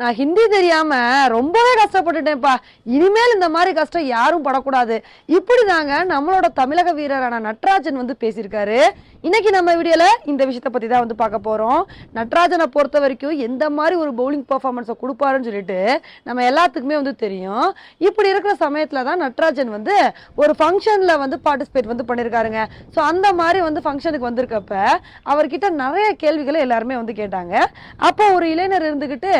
நான் ஹிந்தி தெரியாம ரொம்பவே கஷ்டப்பட்டுட்டேன்ப்பா. இனிமேல் இந்த மாதிரி கஷ்டம் யாரும் படக்கூடாது. இப்படி தாங்க நம்மளோட தமிழக வீரரான நட்ராஜன் வந்து பேசியிருக்காரு. இன்னைக்கு நம்ம வீடியோல இந்த விஷயத்தை பத்தி தான் வந்து பார்க்க போறோம். நட்ராஜனை பொறுத்த வரைக்கும் எந்த மாதிரி ஒரு பவுலிங் பெர்ஃபார்மன்ஸை கொடுப்பாருன்னு சொல்லிட்டு நம்ம எல்லாத்துக்குமே வந்து தெரியும். இப்படி இருக்கிற சமயத்துல தான் நட்ராஜன் வந்து ஒரு ஃபங்க்ஷன்ல வந்து பார்ட்டிசிபேட் வந்து பண்ணியிருக்காருங்க ஸோ அந்த மாதிரி வந்து ஃபங்க்ஷனுக்கு வந்திருக்கப்ப அவர்கிட்ட நிறைய கேள்விகளை எல்லாருமே வந்து கேட்டாங்க. அப்போ ஒரு இளைஞர் இருந்துகிட்டு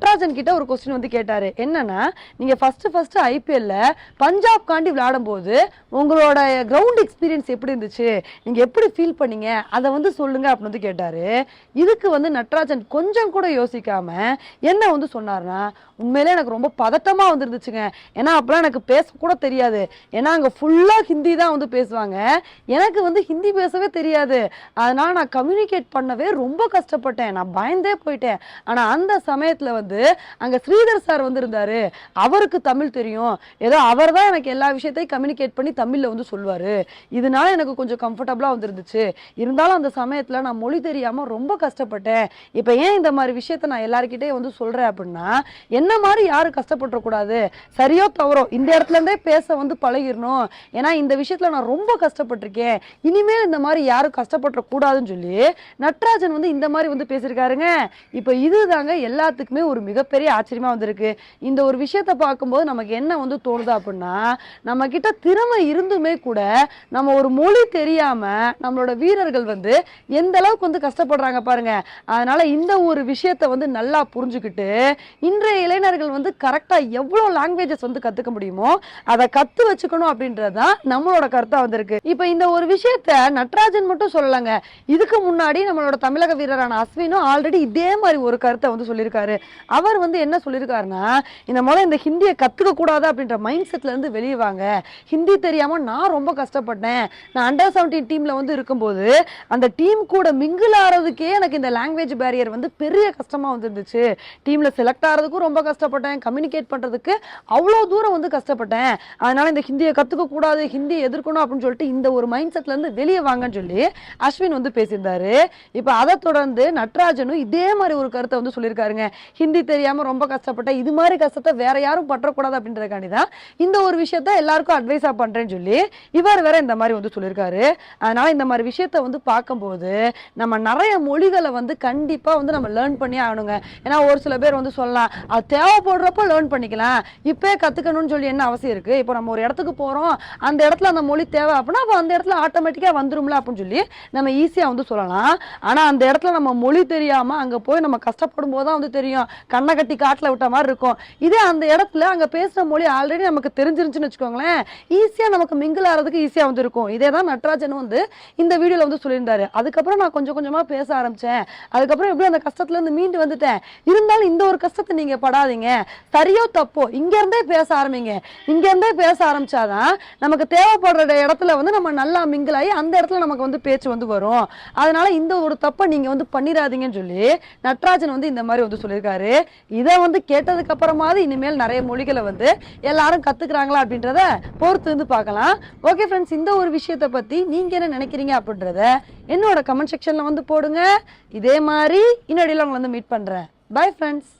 நட்ராஜன் கிட்ட ஒரு கொஸ்டின் வந்து கேட்டாரு. என்னன்னா நீங்க ஃபர்ஸ்ட் ஃபர்ஸ்ட் ஐபிஎல்ல பஞ்சாப் காண்டி விளையாடும் போது உங்களோட கிரவுண்ட் எக்ஸ்பீரியன்ஸ் எப்படி இருந்துச்சு? நீங்க எப்படி ஃபீல் பண்ணீங்க? அதை வந்து சொல்லுங்க அப்படின்னு வந்து கேட்டாரு. இதுக்கு வந்து நட்ராஜன் கொஞ்சம் கூட யோசிக்காம என்ன வந்து சொன்னார்னா உண்மையிலே எனக்கு ரொம்ப பதட்டமா வந்துருந்துச்சுங்க. ஏன்னா அப்பெல்லாம் எனக்கு பேச கூட தெரியாது. ஏன்னா அங்க ஃபுல்லா ஹிந்தி தான் வந்து பேசுவாங்க. எனக்கு வந்து ஹிந்தி பேசவே தெரியாது. அதனால நான் கம்யூனிகேட் பண்ணவே ரொம்ப கஷ்டப்பட்டேன். நான் பயந்தே போயிட்டேன். ஆனா அந்த சமயத்துல வந்து அங்க ஸ்ரீதர் சார் வந்து அவருக்கு தமிழ் தெரியும். ஏதோ அவர் தான் எனக்கு எல்லா விஷயத்தையும் கம்யூனிகேட் பண்ணி தமிழ்ல வந்து சொல்லுவாரு இதனால எனக்கு கொஞ்சம் கம்ஃபர்டபுளா வந்துருந்துச்சு. இருந்தாலும் அந்த சமயத்துல நான் மொழி தெரியாம ரொம்ப கஷ்டப்பட்டேன். இப்போ ஏன் இந்த மாதிரி விஷயத்த நான் எல்லாருக்கிட்டே வந்து சொல்றேன் அப்படின்னா என்ன மாதிரி யாரும் கஷ்டப்பட்டுறக்கூடாது. சரியோ தவறோ இந்த இடத்துல இருந்தே பேச வந்து பழகிடணும் ஏன்னா இந்த விஷயத்துல நான் ரொம்ப கஷ்டப்பட்டிருக்கேன். இனிமேல் இந்த மாதிரி யாரும் கஷ்டப்பட்டுறக்கூடாதுன்னு சொல்லி நட்ராஜன் வந்து இந்த மாதிரி வந்து பேசியிருக்காருங்க. இப்போ இதுதாங்க எல்லாத்துக்குமே ஒரு மிகப்பெரிய ஆச்சரியமா வந்திருக்கு. இந்த ஒரு விஷயத்த பார்க்கும்போது நமக்கு என்ன வந்து தோணுது அப்படின்னா நம்ம கிட்ட திறமை இருந்துமே கூட நம்ம ஒரு மொழி தெரியாமல் நம்மளோட வீரர்கள் வந்து எந்த அளவுக்கு வந்து கஷ்டப்படுறாங்க பாருங்க. அதனால இந்த ஒரு விஷயத்தை வந்து நல்லா புரிஞ்சுக்கிட்டு இன்றைய இளைஞர்கள் வந்து கரெக்டாக எவ்வளோ லாங்குவேஜஸ் வந்து கற்றுக்க முடியுமோ அதை கற்று வச்சுக்கணும் அப்படின்றது தான் நம்மளோட கருத்தாக வந்திருக்கு. இப்போ இந்த ஒரு விஷயத்த நட்ராஜன் மட்டும் சொல்லலைங்க. இதுக்கு முன்னாடி நம்மளோட தமிழக வீரரான அஸ்வினும் ஆல்ரெடி இதே மாதிரி ஒரு கருத்தை வந்து சொல்லியிருக்காரு. அவர் வந்து என்ன சொல்லியிருக்காருன்னா இந்த முதல்ல இந்த ஹிந்தியை கற்றுக்க கூடாது அப்படின்ற மைண்ட் செட்லேருந்து வெளியே வாங்க. ஹிந்தி தெரியாமல் நான் ரொம்ப கஷ்டப்பட்டேன். நான் அண்டர் செவன்டீன் டீமில் வந்து இருக்கும்போது அந்த டீம் கூட மிங்கிள் ஆகிறதுக்கே எனக்கு இந்த லாங்குவேஜ் பேரியர் வந்து பெரிய கஷ்டமாக வந்துருந்துச்சு. டீமில் செலக்ட் ஆகிறதுக்கும் ரொம்ப கஷ்டப்பட்டேன். கம்யூனிகேட் பண்ணுறதுக்கு அவ்வளோ தூரம் வந்து கஷ்டப்பட்டேன். அதனால் இந்த ஹிந்தியை கற்றுக்கக்கூடாது கூடாது ஹிந்தியை எதிர்க்கணும் அப்படின்னு சொல்லிட்டு இந்த ஒரு மைண்ட் செட்லேருந்து வெளியே வாங்கன்னு சொல்லி அஸ்வின் வந்து பேசியிருந்தாரு. இப்போ அதை தொடர்ந்து நட்ராஜனும் இதே மாதிரி ஒரு கருத்தை வந்து சொல்லியிருக்காருங்க. ஹிந்தி தெரியாமல் ரொம்ப கஷ்டப்பட்டேன். இது மாதிரி கஷ்டத்தை வேற யாரும் பற்றக்கூடாது அப்படின்றதுக்காண்டி தான் இந்த ஒரு விஷயத்த எல்லாருக்கும் அட்வைஸாக பண்ணுறேன்னு சொல்லி இவர் வேற இந்த மாதிரி வந்து சொல்லியிருக்காரு. அதனால இந்த மாதிரி விஷயத்த வந்து பார்க்கும்போது நம்ம நிறைய மொழிகளை வந்து கண்டிப்பாக வந்து நம்ம லேர்ன் பண்ணி ஆகணுங்க. ஏன்னா ஒரு சில பேர் வந்து சொல்லலாம் அது தேவைப்படுறப்ப லேர்ன் பண்ணிக்கலாம். இப்போ கற்றுக்கணும்னு சொல்லி என்ன அவசியம் இருக்குது இப்போ நம்ம ஒரு இடத்துக்கு போகிறோம் அந்த இடத்துல அந்த மொழி தேவை அப்படின்னா அப்போ அந்த இடத்துல ஆட்டோமேட்டிக்காக வந்துரும்ல அப்படின்னு சொல்லி நம்ம ஈஸியாக வந்து சொல்லலாம். ஆனால் அந்த இடத்துல நம்ம மொழி தெரியாமல் அங்கே போய் நம்ம கஷ்டப்படும் போது தான் வந்து தெரியும். கண்ணை கட்டி காட்டில் விட்ட மாதிரி இருக்கும். இதே அந்த இடத்துல அங்கே பேசுகிற மொழி ஆல்ரெடி நமக்கு தெரிஞ்சிருந்துச்சுன்னு வச்சுக்கோங்களேன். ஈஸியாக நமக்கு மிங்கிள் ஆகிறதுக்கு ஈஸியாக வந்து இருக்கும் இதே தான் நட்ராஜன் வந்து இந்த வீடியோவில் வந்து சொல்லியிருந்தாரு. அதுக்கப்புறம் நான் கொஞ்சம் கொஞ்சமாக பேச ஆரம்பித்தேன் அதுக்கப்புறம் எப்படி அந்த கஷ்டத்துலேருந்து மீண்டு வந்துட்டேன். இருந்தாலும் இந்த ஒரு கஷ்டத்தை நீங்கள் படாதீங்க. சரியோ தப்போ இங்கேருந்தே பேச ஆரம்பிங்க. இங்கேருந்தே பேச ஆரம்பிச்சாதான் நமக்கு தேவைப்படுற இடத்துல வந்து நம்ம நல்லா மிங்கிள் ஆகி அந்த இடத்துல நமக்கு வந்து பேச்சு வந்து வரும். அதனால இந்த ஒரு தப்பை நீங்கள் வந்து பண்ணிடாதீங்கன்னு சொல்லி நட்ராஜன் வந்து இந்த மாதிரி வந்து சொல்லியிருக்காரு. இதை வந்து கேட்டதுக்கு அப்புறமாவது இனிமேல் நிறைய மொழிகளை வந்து எல்லாரும் கத்துக்கிறாங்களா அப்படின்றத பொறுத்து வந்து பார்க்கலாம். ஓகே ஃப்ரெண்ட்ஸ் இந்த ஒரு விஷயத்தை பத்தி நீங்க என்ன நினைக்கிறீங்க அப்படின்றத என்னோட கமெண்ட் செக்ஷன்ல வந்து போடுங்க. இதே மாதிரி இன்னொடியில் உங்களை வந்து மீட் பண்றேன். Bye friends